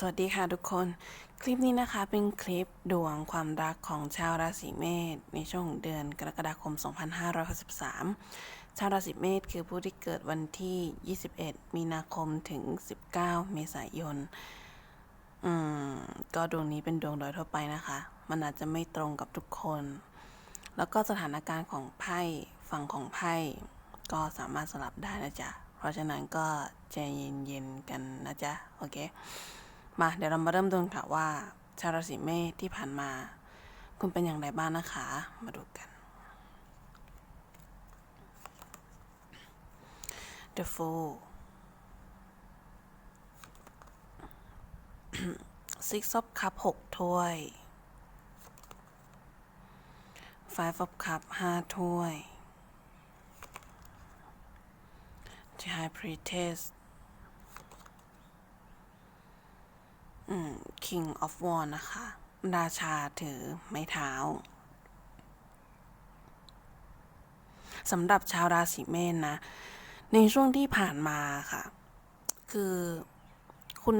สวัสดีค่ะทุกคน คลิปนี้นะคะเป็นคลิปดวงความรักของชาวราศีเมษในช่วงเดือนกรกฎาคม 2563 ชาวราศีเมษคือผู้ที่เกิดวันที่ 21 มีนาคมถึง 19 เมษายน อืม ก็ดวงนี้เป็นดวงโดยทั่วไปนะคะ มันอาจจะไม่ตรงกับทุกคน แล้วก็สถานการณ์ของไพ่ฝั่งของไพ่ก็สามารถสลับได้นะจ๊ะ เพราะฉะนั้นก็ใจเย็นๆกันนะจ๊ะ โอเค มาเดี๋ยวเรามาเริ่มดูกันค่ะว่า ชาวราศีเมษที่ผ่านมา คุณเป็นอย่างไรบ้างนะคะ มาดูกัน The Fool Six of Cup หกถ้วย Five of Cup ห้าถ้วย The High Priestess อืม King of Wands นะคะ ราชาถือไม้เท้าสำหรับชาวราศีเมษนะ ในช่วงที่ผ่านมาค่ะ คือคุณ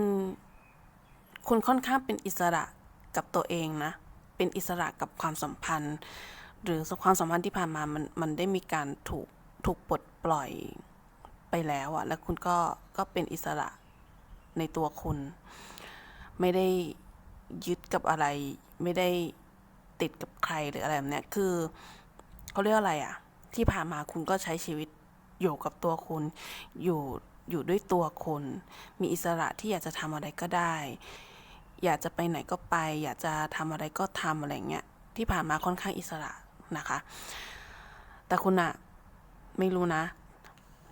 คุณค่อนข้างเป็นอิสระกับตัวเองนะ เป็นอิสระกับความสัมพันธ์ หรือความสัมพันธ์ที่ผ่านมามันมันได้มีการถูกถูกปลดปล่อยไปแล้วอะแล้วคุณก็ก็เป็นอิสระในตัวคุณ ไม่ได้ยึดกับอะไร ไม่ได้ติดกับใครหรืออะไรแบบเนี้ยคือเขาเรียกอะไรอะที่ผ่านมาคุณก็ใช้ชีวิตอยู่กับตัวคุณ อยู่อยู่ด้วยตัวคุณ มีอิสระที่อยากจะทำอะไรก็ได้ อยากจะไปไหนก็ไป อยากจะทำอะไรก็ทำอะไรเงี้ยที่ผ่านมาค่อนข้างอิสระนะคะ แต่คุณอะไม่รู้นะ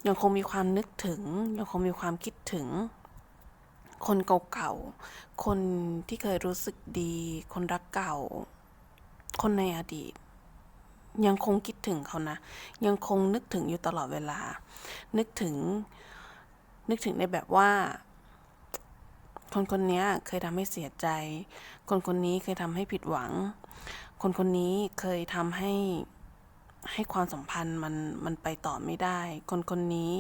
ยังคงมีความนึกถึง ยังคงมีความคิดถึง คนเก่าๆ คนที่เคยรู้สึกดี คนรักเก่า คนในอดีต ยังคงคิดถึงเขานะ ยังคงนึกถึงอยู่ตลอดเวลา นึกถึง นึกถึงในแบบว่า คนคนนี้เคยทำให้เสียใจ คนคนนี้เคยทำให้ผิดหวัง คนคนนี้เคยทำให้ให้ความสัมพันธ์มันมันไปต่อไม่ได้ คนคนนี้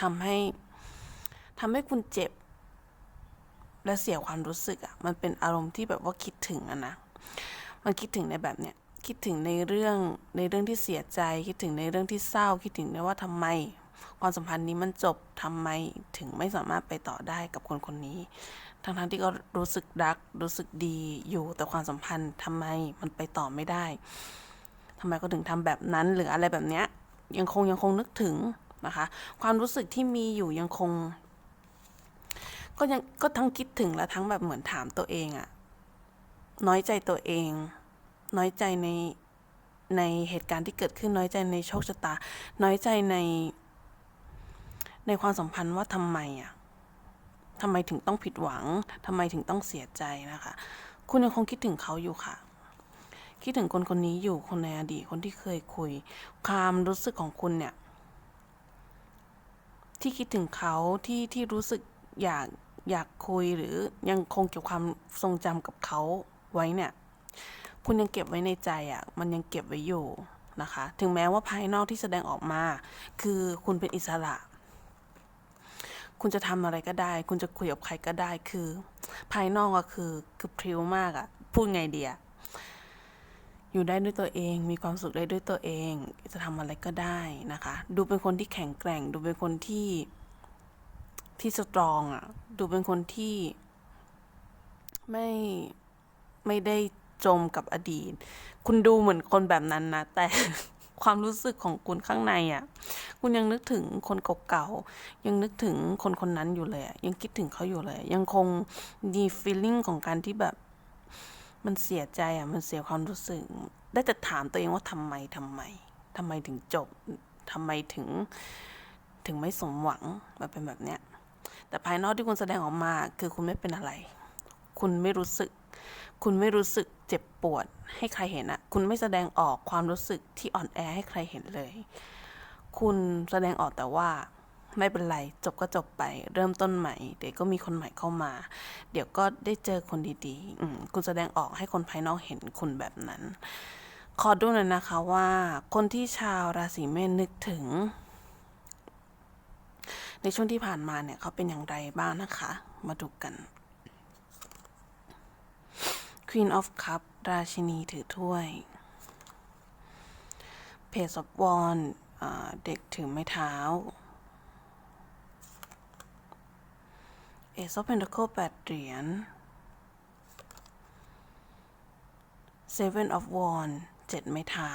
ทำให้ทำให้คุณเจ็บ และเสียความรู้สึกอะ่ะ มันเป็นอารมณ์ที่แบบว่าคิดถึงอะนะ มันคิดถึงในแบบเนี้ย คิดถึงในเรื่องในเรื่องที่เสียใจ คิดถึงในเรื่องที่เศร้า คิดถึงในว่าทำไม ความสัมพันธ์นี้มันจบทำไมถึงไม่สามารถไปต่อได้กับคนคนนี้ ทั้งทั้งๆที่ก็รู้สึกรัก รู้สึกดีอยู่ แต่ความสัมพันธ์ทำไมมันไปต่อไม่ได้ทำไมก็ถึงทำแบบนั้นหรืออะไรแบบเนี้ย ยังคงยังคงนึกถึงนะคะ ความรู้สึกที่มีอยู่ยังคง ก็ยังก็ทั้งคิดถึงและทั้งแบบเหมือนถามตัวเองอะน้อยใจตัวเอง น้อยใจในในเหตุการณ์ที่เกิดขึ้นน้อยใจในโชคชะตา น้อยใจใน ในความสัมพันธ์ว่าทำไมอะทำไมถึงต้องผิดหวังทำไมถึงต้องเสียใจนะคะ คุณยังคงคิดถึงเขาอยู่ค่ะ คิดถึงคนคนนี้อยู่คนในอดีตคนที่เคยคุย ความรู้สึกของคุณเนี่ย ที่คิดถึงเขาที่ที่รู้สึก อยากอยากคุยหรือยังคงเก็บความทรงจำกับเขาไว้เนี่ย คุณยังเก็บไว้ในใจอะ่ะ มันยังเก็บไว้อยู่นะคะ ถึงแม้ว่าภายนอกที่แสดงออกมา คือคุณเป็นอิสระ คุณจะทำอะไรก็ได้ คุณจะคุยกับใครก็ได้ คือ ภายนอกก็คือคือพริ้วมากอะพูดไงเดียอยู่ได้ด้วยตัวเอง มีความสุขได้ด้วยตัวเอง จะทำอะไรก็ได้นะคะ ดูเป็นคนที่แข็งแกร่ง ดูเป็นคนที่ ที่สตรองอะดูเป็นคนที่ไม่ไม่ได้จมกับอดีต คุณดูเหมือนคนแบบนั้นนะ แต่ความรู้สึกของคุณข้างในอะ่ะ คุณยังนึกถึงคนเก่าๆ ยังนึกถึงคนคนนั้นอยู่เลยอะยังคิดถึงเขาอยู่เลย ยังคงมีฟีลลิ่งของการที่แบบ มันเสียใจอะ มันเสียความรู้สึก ได้แต่ถามตัวเองว่าทำไมทำไมทำไมถึงจบทำไมถึง ถึงไม่สมหวังมันเป็นแบบเนี้ย แต่ภายนอกที่คุณแสดงออกมาคือคุณไม่เป็นอะไร คุณไม่รู้สึก คุณไม่รู้สึกเจ็บปวดให้ใครเห็นอะคุณไม่แสดงออกความรู้สึกที่อ่อนแอให้ใครเห็นเลย คุณแสดงออกแต่ว่าไม่เป็นไร จบก็จบไป เริ่มต้นใหม่ เดี๋ยวก็มีคนใหม่เข้ามา เดี๋ยวก็ได้เจอคนดีๆคุณแสดงออกให้คนภายนอกเห็นคุณแบบนั้น ขอดูหน่อยนะคะว่า คนที่ชาวราศีเมษนึกถึง ในช่วงที่ผ่านมาเนี่ยเขาเป็นอย่างไรบ้างนะคะ มาดูกัน Queen of Cup ราชินีถือถ้วย Page of w a n d เด็กถือไม้เท้า Ace of Pentacles ดเหรียญ Seven of Wands ดไม้เท้า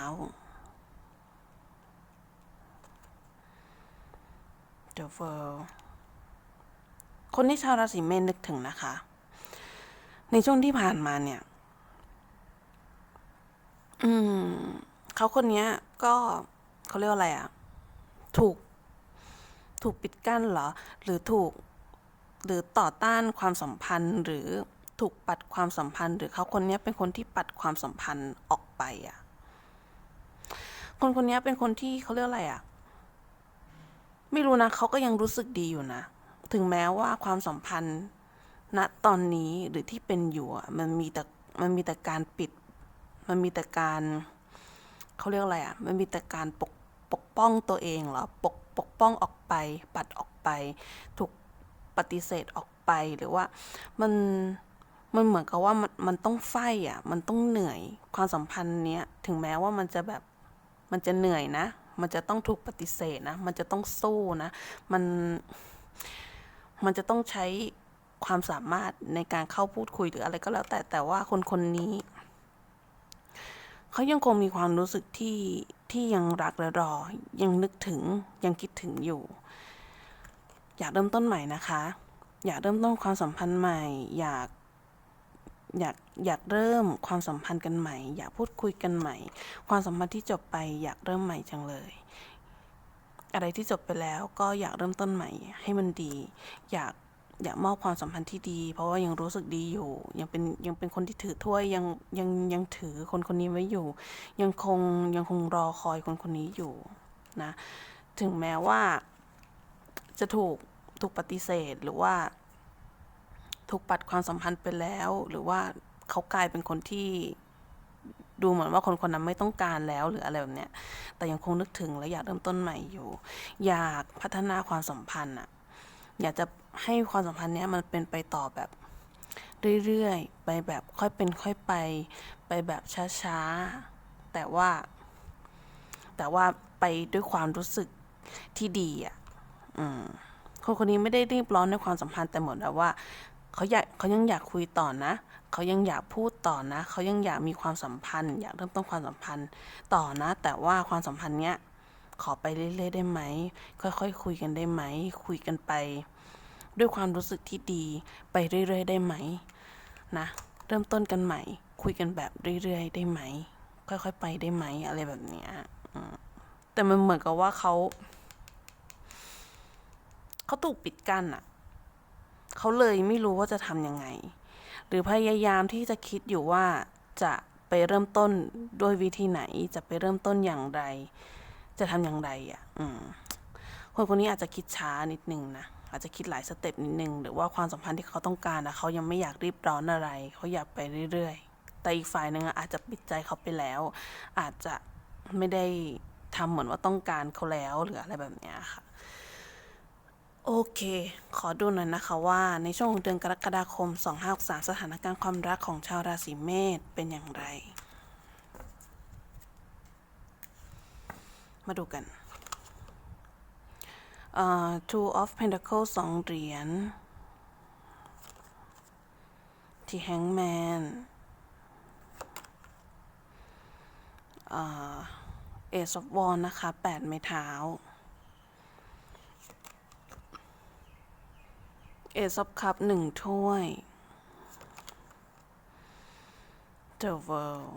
The World คนที่ชาวราศีเมษนึกถึงนะคะ ในช่วงที่ผ่านมาเนี่ย อืม เขาคนนี้ก็เขาเรียกว่าอะไรอะถูก ถูกปิดกั้นเหรอ หรือถูก หรือต่อต้านความสัมพันธ์ หรือถูกปัดความสัมพันธ์ หรือเขาคนนี้เป็นคนที่ปัดความสัมพันธ์ออกไปอะคนคนนี้เป็นคนที่เขาเรียกอะไรอะ ไม่รู้นะเขาก็ยังรู้สึกดีอยู่นะ ถึงแม้ว่าความสัมพันธ์ณตอนนี้หรือที่เป็นอยู่มันมีแต่มันมีแต่การปิด มันมีแต่การเขาเรียกอะไรอะ มันมีแต่การปกปกป้องตัวเองเหรอปกปกป้องออกไป ปัดออกไป ถูกปฏิเสธออกไปหรือว่ามันมันเหมือนกับว่ามันมันต้องไฟอะ มันต้องเหนื่อยความสัมพันธ์เนี้ยถึงแม้ว่ามันจะแบบมันจะเหนื่อยนะ มันจะต้องถูกปฏิเสธนะ มันจะต้องสู้นะ มัน มันจะต้องใช้ความสามารถในการเข้าพูดคุยหรืออะไรก็แล้วแต่แต่ว่าคนคนนี้ เขายังคงมีความรู้สึกที่ที่ยังรักและรอ ยังนึกถึงยังคิดถึงอยู่ อยากเริ่มต้นใหม่นะคะ อยากเริ่มต้นความสัมพันธ์ใหม่ อยาก อยากอยากเริ่มความสัมพันธ์กันใหม่ อยากพูดคุยกันใหม่ ความสัมพันธ์ที่จบไปอยากเริ่มใหม่จังเลย อะไรที่จบไปแล้วก็อยากเริ่มต้นใหม่ให้มันดี อยากอยากมอบความสัมพันธ์ที่ดี เพราะว่ายังรู้สึกดีอยู่ ยังเป็นยังเป็นคนที่ถือถ้วยยังยังยังถือคนคนนี้ไว้อยู่ ยังคงยังคงรอคอยคนคนนี้อยู่นะถึงแม้ว่าจะถูกถูกปฏิเสธหรือว่า ถูกปัดความสัมพันธ์ไปแล้ว หรือว่าเขากลายเป็นคนที่ดูเหมือนว่าคนคนนั้นไม่ต้องการแล้วหรืออะไรแบบเนี้ย แต่ยังคงนึกถึงและอยากเริ่มต้นใหม่อยู่ อยากพัฒนาความสัมพันธ์อะอยากจะให้ความสัมพันธ์เนี้ยมันเป็นไปต่อแบบเรื่อยๆ ไปแบบค่อยเป็นค่อยไป ไปแบบช้าๆ แต่ว่า แต่ว่าไปด้วยความรู้สึกที่ดีอะ อืมคนคนนี้ไม่ได้รีบร้อนในความสัมพันธ์แต่เหมือนแบบว่า เขาอยากเขายังอยากคุยต่อนะ เขายังอยากพูดต่อนะ เขายังอยากมีความสัมพันธ์ อยากเริ่มต้นความสัมพันธ์ต่อนะ แต่ว่าความสัมพันธ์เนี้ยขอไปเรื่อยๆได้ไหม ค่อยๆคคุยกันได้ไหม คุยกันไป ด้วยความรู้สึกที่ดีไปเรื่อยๆได้ไหมนะ เริ่มต้นกันใหม่ คุยกันแบบเรื่อยๆได้ไหม ค่อยๆไปได้ไหมอะไรแบบเนี้ยแต่มันเหมือนกับว่าเขาเขาถูกปิดกั้นอะ เขาเลยไม่รู้ว่าจะทำยังไง หรือพยายามที่จะคิดอยู่ว่าจะไปเริ่มต้นด้วยวิธีไหน จะไปเริ่มต้นอย่างไร จะทำอย่างไรอะ อืมคนคนนี้อาจจะคิดช้านิดนึงนะ อาจจะคิดหลายสเต็ปนิดนึง หรือว่าความสัมพันธ์ที่เขาต้องการนะเขายังไม่อยากรีบร้อนอะไร เขาอยากไปเรื่อยๆ แต่อีกฝ่ายหนึ่งอะอาจจะปิดใจเขาไปแล้ว อาจจะไม่ได้ทำเหมือนว่าต้องการเขาแล้วหรืออะไรแบบเนี้ยค่ะ โอเค ขอดูหน่อยนะคะว่าในช่วงของเดือนกรกฎาคม 2563 สถานการณ์ความรักของชาวราศีเมษเป็นอย่างไร มาดูกันเอ่อ two of pentacles สองเหรียญ ที่ hangman เอ่อ ace of wands นะคะแปดไม้เท้า ace of cup หนึ่งถ้วย the world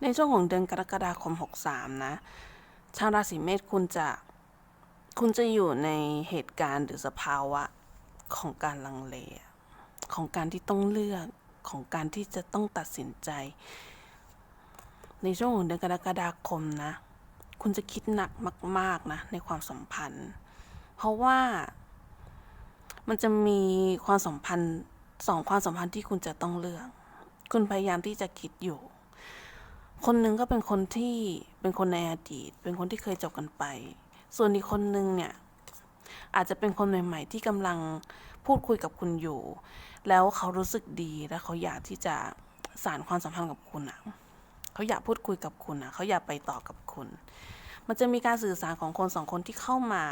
ในช่วงของเดือนกรกฎาคม 63 นะ ชาวราศีเมษคุณจะ คุณจะอยู่ในเหตุการณ์หรือสภาวะของการลังเล ของการที่ต้องเลือก ของการที่จะต้องตัดสินใจ ในช่วงของเดือนกรกฎาคมนะ คุณจะคิดหนักมาก ๆนะในความสัมพันธ์ เพราะว่า มันจะมีความสัมพันธ์สองความสัมพันธ์ที่คุณจะต้องเลือก คุณพยายามที่จะคิดอยู่ คนหนึ่งก็เป็นคนที่เป็นคนในอดีต เป็นคนที่เคยจบกันไป ส่วนอีกคนหนึ่งเนี่ยอาจจะเป็นคนใหม่ ๆ ที่กำลังพูดคุยกับคุณอยู่ แล้วเขารู้สึกดีและเขาอยากที่จะสานความสัมพันธ์กับคุณอะ เขาอยากพูดคุยกับคุณอะเขาอยากไปต่อกับคุณ มันจะมีการสื่อสารของคนสองคนที่เข้ามา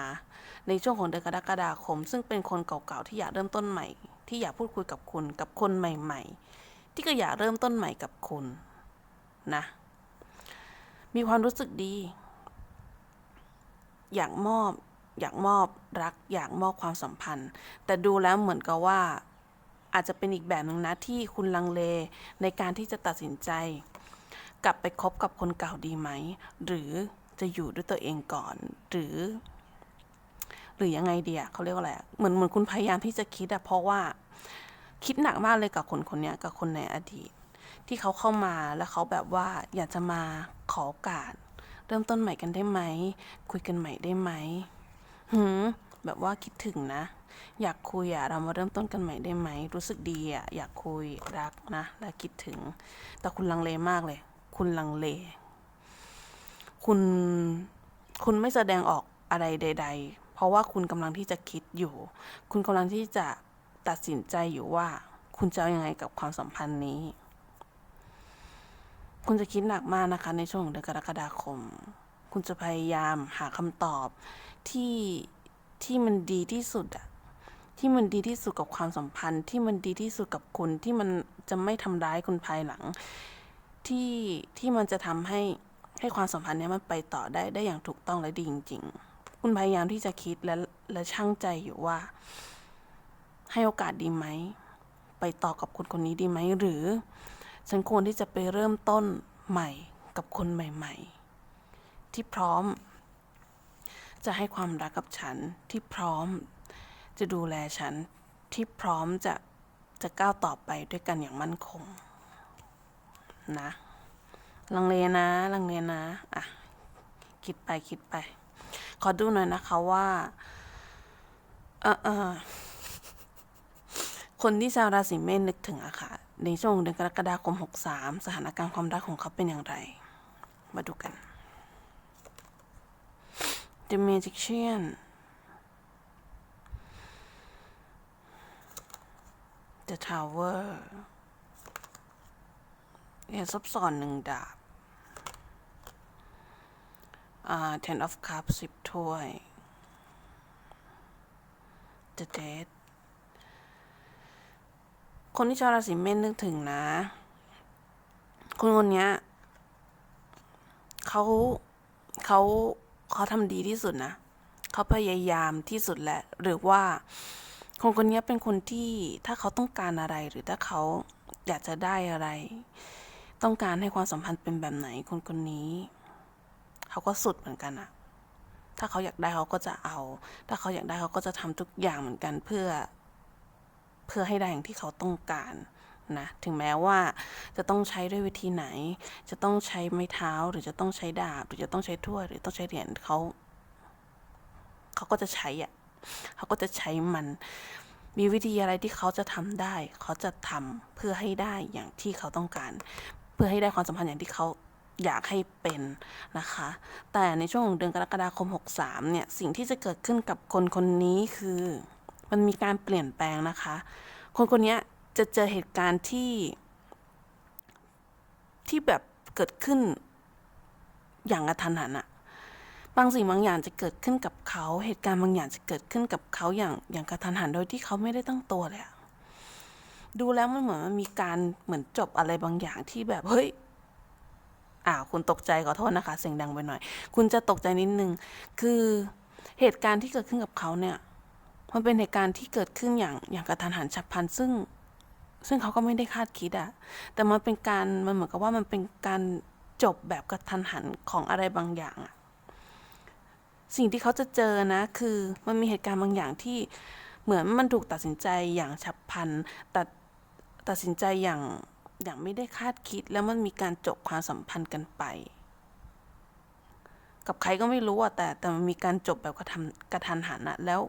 ในช่วงของเดือนกรกฎาคม ซึ่งเป็นคนเก่าๆที่อยากเริ่มต้นใหม่ ที่อยากพูดคุยกับคุณกับคนใหม่ ๆ ที่ก็อยากเริ่มต้นใหม่กับคุณนะมีความรู้สึกดี อยากมอบ อยากมอบรัก อยากมอบความสัมพันธ์ แต่ดูแล้วเหมือนกับว่า อาจจะเป็นอีกแบบหนึ่งนะที่คุณลังเลในการที่จะตัดสินใจ กลับไปคบกับคนเก่าดีไหม หรือจะอยู่ด้วยตัวเองก่อน หรือ หรือยังไงเดียเขาเรียกว่าอะไรเหมือนเหมือนคุณพยายามที่จะคิดอะเพราะว่า คิดหนักมากเลยกับคนคนเนี้ยกับคนในอดีต ที่เขาเข้ามาแล้วเขาแบบว่าอยากจะมาขอโอกาส เริ่มต้นใหม่กันได้ไหม คุยกันใหม่ได้ไหมหืมแบบว่าคิดถึงนะ อยากคุยอะเรามาเริ่มต้นกันใหม่ได้ไหม รู้สึกดีอะอยากคุยรักนะและคิดถึง แต่คุณลังเลมากเลย คุณลังเล คุณ คุณไม่แสดงออกอะไรใด ๆ เพราะว่าคุณกำลังที่จะคิดอยู่ คุณกำลังที่จะตัดสินใจอยู่ว่า คุณจะยังไงกับความสัมพันธ์นี้ คุณจะคิดหนักมากนะคะ ในช่วงของเดือนกรกฎาคม คุณจะพยายามหาคำตอบที่ที่มันดีที่สุดอะที่มันดีที่สุดกับความสัมพันธ์ ที่มันดีที่สุดกับคุณที่มันจะไม่ทำร้ายคุณภายหลัง ที่ที่มันจะทำให้ให้ความสัมพันธ์เนี้ยมันไปต่อได้ได้อย่างถูกต้องและดีจริง ๆ คุณพยายามที่จะคิดและและช่างใจอยู่ว่า ให้โอกาสดีไหม ไปต่อกับคนคนนี้ดีไหม หรือ ฉันควรที่จะไปเริ่มต้นใหม่กับคนใหม่ ๆ ที่พร้อม จะให้ความรักกับฉันที่พร้อม จะดูแลฉันที่พร้อมจะจะก้าวต่อไปด้วยกันอย่างมั่นคง นะ ลังเลนะ ลังเลนะ อะ คิดไปคิดไป ขอดูหน่อยนะคะว่า เออเออคนที่ชาวราศีเมษนึกถึงอะค่ะ ในช่วงเดือนกรกฎาคม 63 สถานการณ์ความรักของเขาเป็นอย่างไร มาดูกัน The Magician The Tower เหรียญซับซ้อนหนึ่งดาบอ่า Ten of Cups สิบถ้วย The Dead คนที่ชาวราศีเมษนึกถึงนะ คนคนเนี้ยเขาเขาเขาทำดีที่สุดนะ เขาพยายามที่สุดแหละ หรือว่า คนคนนี้เป็นคนที่ถ้าเขาต้องการอะไรหรือถ้าเขาอยากจะได้อะไร ต้องการให้ความสัมพันธ์เป็นแบบไหนคนคนนี้ เขาก็สุดเหมือนกันอะถ้าเขาอยากได้เขาก็จะเอา ถ้าเขาอยากได้เขาก็จะทำทุกอย่างเหมือนกันเพื่อ เพื่อให้ได้อย่างที่เขาต้องการนะ ถึงแม้ว่าจะต้องใช้ด้วยวิธีไหน จะต้องใช้ไม้เท้า หรือจะต้องใช้ดาบ หรือจะต้องใช้ถ้วย หรือต้องใช้เหรียญเขา เขาก็จะใช้อะ เขาก็จะใช้มัน มีวิธีอะไรที่เขาจะทำได้ เขาจะทำเพื่อให้ได้อย่างที่เขาต้องการ พื่อให้ได้ความสัมพันธ์อย่างที่เขาอยากให้เป็นนะคะ แต่ในช่วงของเดือนกรกฎาคม 63 เนี่ย สิ่งที่จะเกิดขึ้นกับคนคนนี้คือ มันมีการเปลี่ยนแปลงนะคะ คนคนนี้จะเจอเหตุการณ์ที่ที่แบบเกิดขึ้นอย่างกระทันหันอะบางสิ่งบางอย่างจะเกิดขึ้นกับเขา เหตุการณ์บางอย่างจะเกิดขึ้นกับเขาอย่างอย่างกระทันหันโดยที่เขาไม่ได้ตั้งตัวเลยอะ ดูแล้วมันเหมือนมันมีการเหมือนจบอะไรบางอย่างที่แบบเฮ้ยอ่าคุณตกใจขอโทษนะคะ เสียงดังไปหน่อย คุณจะตกใจนิดนึง คือเหตุการณ์ที่เกิดขึ้นกับเขาเนี่ย มันเป็นเหตุการณ์ที่เกิดขึ้นอย่างอย่างกระทันหันฉับพลันซึ่ง ซึ่งเขาก็ไม่ได้คาดคิดอะแต่มันเป็นการมันเหมือนกับว่ามันเป็นการจบแบบกระทันหันของอะไรบางอย่างอะสิ่งที่เขาจะเจอนะ คือมันมีเหตุการณ์บางอย่างที่เหมือนมันถูกตัดสินใจอย่างฉับพลันตัด ตัดสินใจอย่างอย่างไม่ได้คาดคิดแล้วมันมีการจบความสัมพันธ์กันไป กับใครก็ไม่รู้อะแต่แต่มันมีการจบแบบกระทันกระทันหันอะแล้ว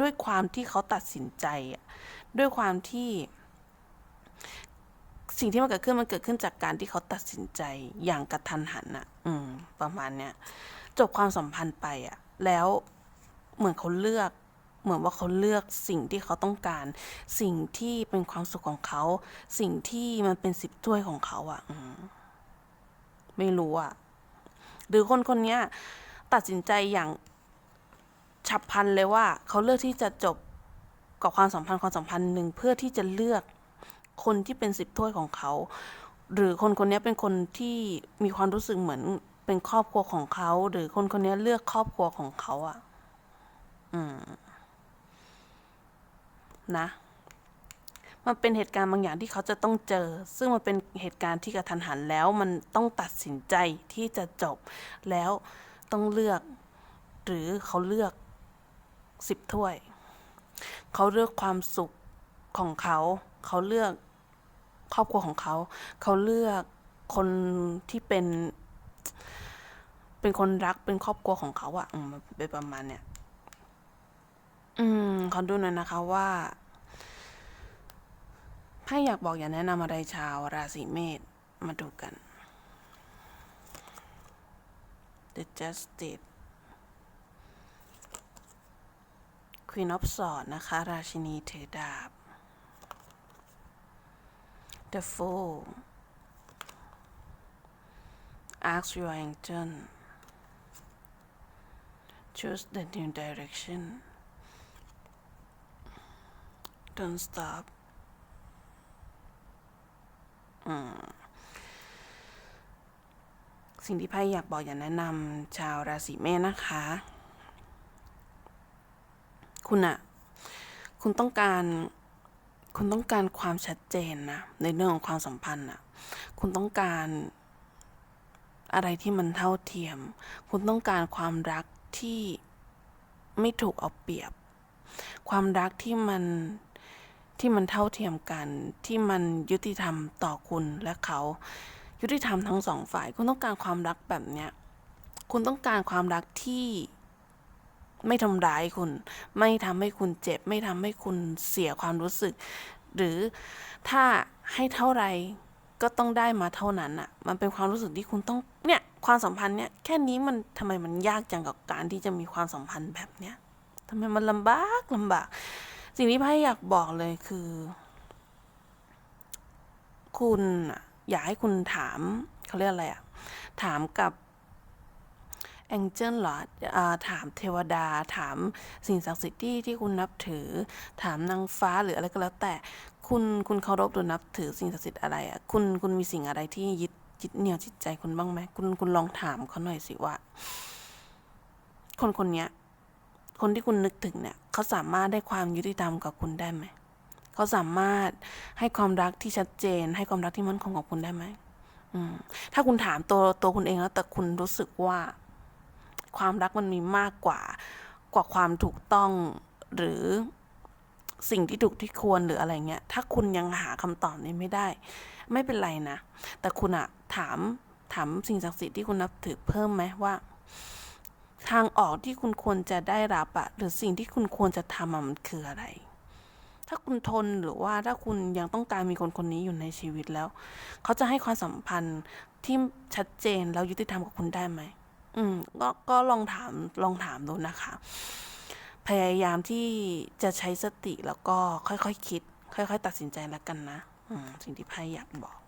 ด้วยความที่เขาตัดสินใจอะด้วยความที่ สิ่งที่มันเกิดขึ้นมันเกิดขึ้นจากการที่เขาตัดสินใจอย่างกระทันหันอะอืม ประมาณเนี้ยจบความสัมพันธ์ไปอะแล้วเหมือนเขาเลือก เหมือนว่าเขาเลือกสิ่งที่เขาต้องการ สิ่งที่เป็นความสุขของเขา สิ่งที่มันเป็นสิบถ้วยของเขาอะอืมไม่รู้อะหรือคนคนนี้ตัดสินใจอย่างฉับพลันเลยว่า เขาเลือกที่จะจบกับความสัมพันธ์ความสัมพันธ์หนึ่งเพื่อที่จะเลือกคนที่เป็นสิบถ้วยของเขา หรือคนคนนี้เป็นคนที่มีความรู้สึกเหมือนเป็นครอบครัวของเขา หรือคนคนนี้เลือกครอบครัวของเขาอะอืม นะ มันเป็นเหตุการณ์บางอย่างที่เขาจะต้องเจอ ซึ่งมันเป็นเหตุการณ์ที่กระทันหันแล้วมันต้องตัดสินใจที่จะจบแล้วต้องเลือก หรือเขาเลือกสิบถ้วย เขาเลือกความสุขของเขา เขาเลือกครอบครัวของเขา เขาเลือกคนที่เป็น เป็นคนรักเป็นครอบครัวของเขาอะเป็นประมาณเนี้ย อืม ขอดูหน่อยนะคะว่าไพ่อยากบอกอย่าแนะนำอะไรชาวราศีเมษมาดูกัน The Justice Queen of Swords นะคะ ราชินีถือดาบ The Fool Ask your angel Choose the new direction Don't stop สิ่งที่ไพ่อยากบอกอยากแนะนำชาวราศีเมษนะคะ คุณอะคุณต้องการคุณต้องการความชัดเจนนะในเรื่องของความสัมพันธ์อะคุณต้องการอะไรที่มันเท่าเทียม คุณต้องการความรักที่ไม่ถูกเอาเปรียบ ความรักที่มัน ที่มันเท่าเทียมกัน ที่มันยุติธรรมต่อคุณและเขา ยุติธรรมทั้งสองฝ่าย คุณต้องการความรักแบบเนี้ย คุณต้องการความรักที่ไม่ทำร้ายคุณ ไม่ทำให้คุณเจ็บ ไม่ทำให้คุณเสียความรู้สึก หรือถ้าให้เท่าไหรก็ต้องได้มาเท่านั้นอะมันเป็นความรู้สึกที่คุณต้อง เนี่ย ความสัมพันธ์เนี่ย แค่นี้มันทำไมมันยากจังกับการที่จะมีความสัมพันธ์แบบเนี้ยทำไมมันลำบากลำบาก สิ่งที่ไพ่อยากบอกเลยคือ คุณอยากให้คุณถามเขาเรียกอะไรอะถามกับแองเจิลหรอถามเทวดา ถามสิ่งศักดิ์สิทธิ์ที่ที่คุณนับถือ ถามนางฟ้าหรืออะไรก็แล้วแต่ คุณคุณเคารพหรือนับถือสิ่งศักดิ์สิทธิ์อะไรอะคุณคุณมีสิ่งอะไรที่ยึดยึดเหนี่ยวจิตใจคุณบ้างไหมคุณคุณลองถามเขาหน่อยสิว่า คนคนเนี้ย คนที่คุณนึกถึงเนี่ยเขาสามารถได้ความยุติธรรมกับคุณได้ไหม เขาสามารถให้ความรักที่ชัดเจน ให้ความรักที่มั่นคงกับคุณได้ไหมมถ้าคุณถามตัวตัวคุณเองแล้ว แต่คุณรู้สึกว่า ความรักมันมีมากกว่า กว่าความถูกต้องหรือสิ่งที่ถูกที่ควรหรืออะไรเงี้ย ถ้าคุณยังหาคำตอบนี้ไม่ได้ ไม่เป็นไรนะ แต่คุณอะถามถามสิ่งศักดิ์สิทธิ์ที่คุณนับถือเพิ่มไหมว่า ทางออกที่คุณควรจะได้รับอะหรือสิ่งที่คุณควรจะทำอะมันคืออะไร ถ้าคุณทนหรือว่าถ้าคุณยังต้องการมีคนคนนี้อยู่ในชีวิตแล้ว เขาจะให้ความสัมพันธ์ที่ชัดเจนแล้วยุติธรรมกับคุณได้ไหมอืมก็ก็ลองถามลองถามดูนะคะ พยายามที่จะใช้สติแล้วก็ค่อยๆคคิด ค่อย ๆ ตัดสินใจแล้วกันนะสิ่งที่ไพ่อยากบอก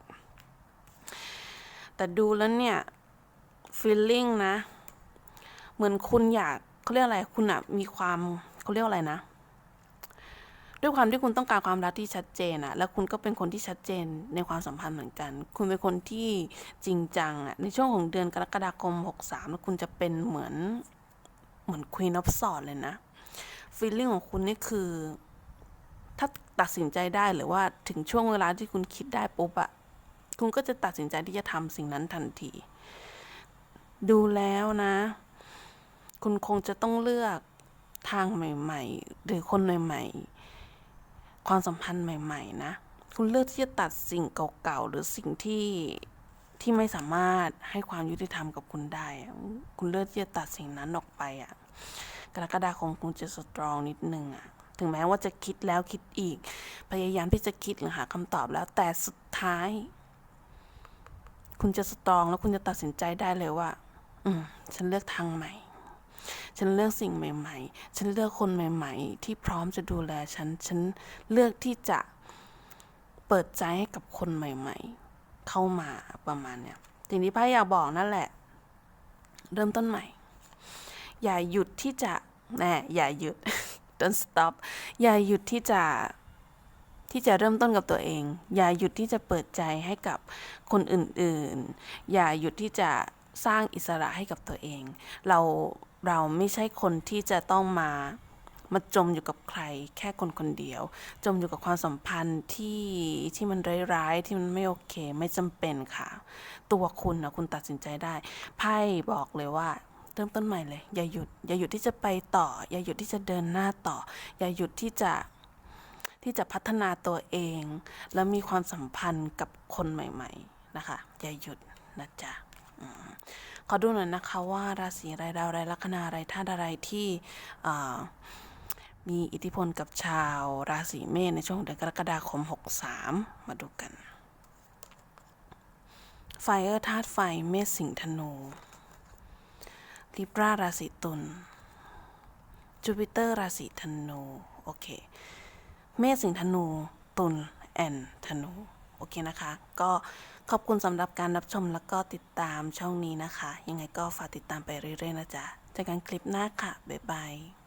แต่ดูแล้วเนี่ย feeling นะ เหมือนคุณอยากเขาเรียกอะไรคุณอะมีความเขาเรียกอะไรนะ ด้วยความที่คุณต้องการความรักที่ชัดเจนอะแล้วคุณก็เป็นคนที่ชัดเจนในความสัมพันธ์เหมือนกัน คุณเป็นคนที่จริงจังอะในช่วงของเดือนกรกฎาคม 63 แล้วคุณจะเป็นเหมือนเหมือน Queen of Swords เลยนะ feeling ของคุณนี่คือ ถ้าตัดสินใจได้หรือว่าถึงช่วงเวลาที่คุณคิดได้ปุ๊บอะคุณก็จะตัดสินใจที่จะทำสิ่งนั้นทันที ดูแล้วนะ คุณคงจะต้องเลือกทางใหม่ ๆ หรือคนใหม่ ๆ ความสัมพันธ์ใหม่ ๆ นะ คุณเลือกที่จะตัดสิ่งเก่าๆ หรือสิ่งที่ที่ไม่สามารถให้ความยุติธรรมกับคุณได้ คุณเลือกที่จะตัดสิ่งนั้นออกไปอะกรกฎาคมคุณจะสตรองนิดนึงอะถึงแม้ว่าจะคิดแล้วคิดอีก พยายามที่จะคิดหรือหาคำตอบแล้ว แต่สุดท้าย คุณจะสตรองแล้วคุณจะตัดสินใจได้เลยว่า อืม ฉันเลือกทางใหม่ ฉันเลือกสิ่งใหม่ ๆ ฉันเลือกคนใหม่ ๆ ที่พร้อมจะดูแลฉัน ฉันเลือกที่จะเปิดใจให้กับคนใหม่ ๆ เข้ามาประมาณเนี้ยสิ่งที่พ่อยากบอกนั่นแหละ เริ่มต้นใหม่ อย่าหยุดที่จะแน่อย่าหยุด don't stop อย่าหยุดที่จะที่จะเริ่มต้นกับตัวเอง อย่าหยุดที่จะเปิดใจให้กับคนอื่นๆ อย่าหยุดที่จะสร้างอิสระให้กับตัวเอง เรา เราไม่ใช่คนที่จะต้องมามาจมอยู่กับใครแค่คนคนเดียว จมอยู่กับความสัมพันธ์ที่ที่มันร้ายๆที่มันไม่โอเคไม่จำเป็นค่ะ ตัวคุณนะคุณตัดสินใจได้ไพ่บอกเลยว่าเริ่มต้นใหม่เลย อย่าหยุด อย่าหยุดที่จะไปต่อ อย่าหยุดที่จะเดินหน้าต่อ อย่าหยุดที่จะที่จะพัฒนาตัวเอง แล้วมีความสัมพันธ์กับคนใหม่ ๆ นะคะ อย่าหยุดนะจ๊ะ ขอดูหน่อยนะคะว่าราศีอะไรดาวอะไรลัคนาอะไรธาตุอะไรที่มีอิทธิพลกับชาวราศีเมษในช่วงเดือนกรกฎาคม 63 มาดูกันไฟเออร์ธาตุไฟเมษสิงธนูลิบราราศีตุลจูปิเตอร์ราศีธนู โอเค เมษสิงธนู ตุลแอนธนู โอเคนะคะ ก็ ขอบคุณสำหรับการรับชมแล้วก็ติดตามช่องนี้นะคะ ยังไงก็ฝากติดตามไปเรื่อยๆนะจ๊ะเจอกันคลิปหน้าค่ะ บ๊ายบาย